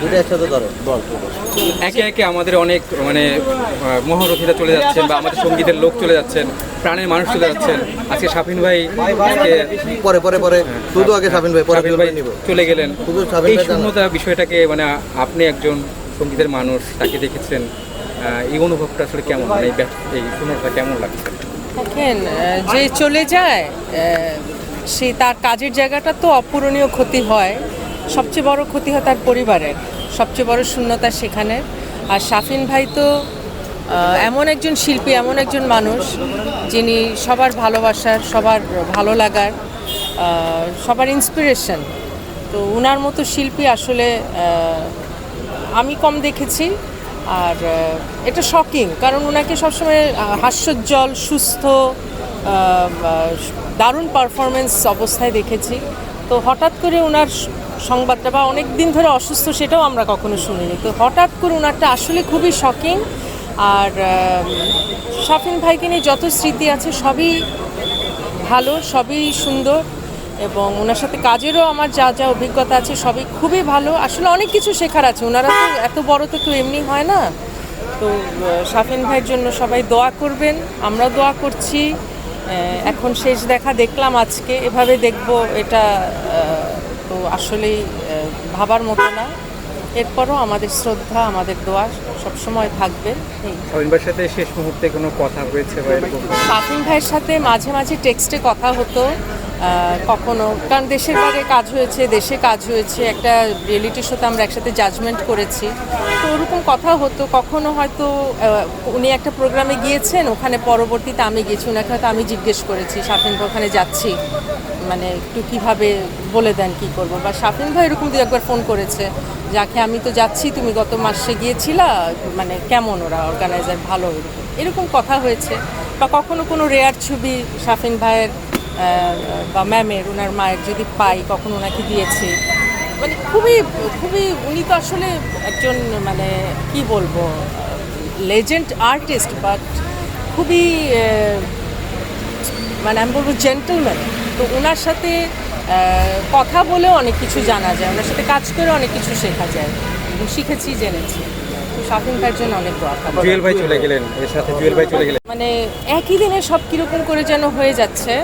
দুটো একসাথে ধরো বল। একে একে আমাদের অনেক মানে মহারথীরা চলে যাচ্ছেন বা আমাদের সঙ্গীতের লোক চলে যাচ্ছেন প্রাণের মানুষ চলে যাচ্ছেন। আজকে শাফিন ভাই পরে পরে পরে। শুধু আগে সাবিন ভাই পরে ভাই চলে গেলেন। এই শূন্যতা বিষয়টাকে মানে আপনি একজন সঙ্গীতের মানুষ তাকে দেখেছেন এই অনুভবটা আসলে কেমন? মানে এই শূন্যতা কেমন লাগছে? দেখেন যে চলে যায় সে তার কাজের জায়গাটা তো অপূরণীয় ক্ষতি হয়। সবচেয়ে বড় ক্ষতি হয় তার পরিবারের, সবচেয়ে বড় শূন্যতা সেখানে। আর শাফিন ভাই তো এমন একজন শিল্পী, এমন একজন মানুষ যিনি সবার ভালোবাসার, সবার ভালো লাগার সবার ইন্সপিরেশন তো উনার মতো শিল্পী আসলে আমি কম দেখেছি। আর এটা শকিং কারণ ওনাকে সবসময় হাস্যোজ্জ্বল, সুস্থ দারুণ পারফরমেন্স অবস্থায় দেখেছি। তো হঠাৎ করে ওনার সংবাদটা বা অনেক দিন ধরে অসুস্থ সেটাও আমরা কখনো শুনিনি। তো হঠাৎ করে ওনারটা আসলে খুবই শকিং আর শাফিন ভাইকে নিয়ে যত স্মৃতি আছে সবই ভালো, সবই সুন্দর এবং ওনার সাথে কাজেরও আমার যা যা অভিজ্ঞতা আছে সবই খুবই ভালো। আসলে অনেক কিছু শেখার আছে। ওনারা তো এত বড় তো কেউ এমনি হয় না। তো শাফিন ভাইয়ের জন্য সবাই দোয়া করবেন। আমরা দোয়া করছি। এখন শেষ দেখা দেখলাম আজকে। এভাবে দেখব এটা তো আসলেই ভাবার মতো না। এরপরও আমাদের শ্রদ্ধা আমাদের দোয়া সবসময় থাকবে। ভাইয়ের সাথে শেষ মুহূর্তে কোনো কথা হয়েছে এরকম? ভাইয়ের সাথে মাঝে মাঝে টেক্সটে কথা হতো। কখনো, কারণ দেশের বাইরে কাজ হয়েছে, দেশে কাজ হয়েছে, একটা রিয়েলিটি শোতে আমরা একসাথে জাজমেন্ট করেছি। তো ওরকম কথা হতো, কখনো হয়তো উনি একটা প্রোগ্রামে গিয়েছেন, ওখানে পরবর্তীতে আমি গেছি ওনাকে হয়তো আমি জিজ্ঞেস করেছি সাফিন ওখানে যাচ্ছি? মানে একটু কীভাবে বলে দেন, কি করব? বা সাফিন ভাই এরকম দু একবার ফোন করেছে, যাকে আমি তো যাচ্ছি, তুমি গত মাসে গিয়েছিলা মানে কেমন ওরা অর্গানাইজার ভালো? এরকম কথা হয়েছে। বা কখনো কোনো রেয়ার ছবি সাফিন ভাইয়ের বা ম্যামের ওনার মায়ের যদি পাই কখন ওনাকে দিয়েছি। মানে খুবই খুবই উনি তো আসলে একজন মানে কি বলব লেজেন্ড আর্টিস্ট বাট খুবই মানে আমি বলব জেন্টলম্যান তো ওনার সাথে কথা বলেও অনেক কিছু জানা যায় ওনার সাথে কাজ করে অনেক কিছু শেখা যায়। শিখেছি জেনেছি। ভাইয়ের জন্য অনেক দোয়া জুয়েল ভাই চলে গেলেন এর সাথে জুয়েল ভাই চলে গেলেন। মানে একই দিনে সব কীরকম করে যেন হয়ে যাচ্ছে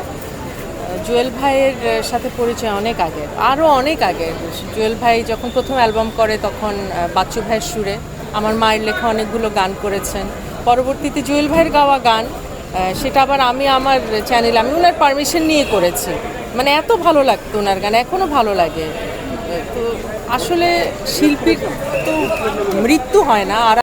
জুয়েল ভাইয়ের সাথে পরিচয় অনেক আগের আরও অনেক আগের। জুয়েল ভাই যখন প্রথম অ্যালবাম করে, তখন বাচ্চু ভাইয়ের সুরে। আমার মায়ের লেখা অনেকগুলো গান করেছেন। পরবর্তীতে জুয়েল ভাইয়ের গাওয়া গান সেটা আবার আমি আমার চ্যানেল আমি ওনার পারমিশন নিয়ে করেছি। মানে এত ভালো লাগতো ওনার গান এখনও ভালো লাগে। তো আসলে শিল্পীর তো মৃত্যু হয় না, আর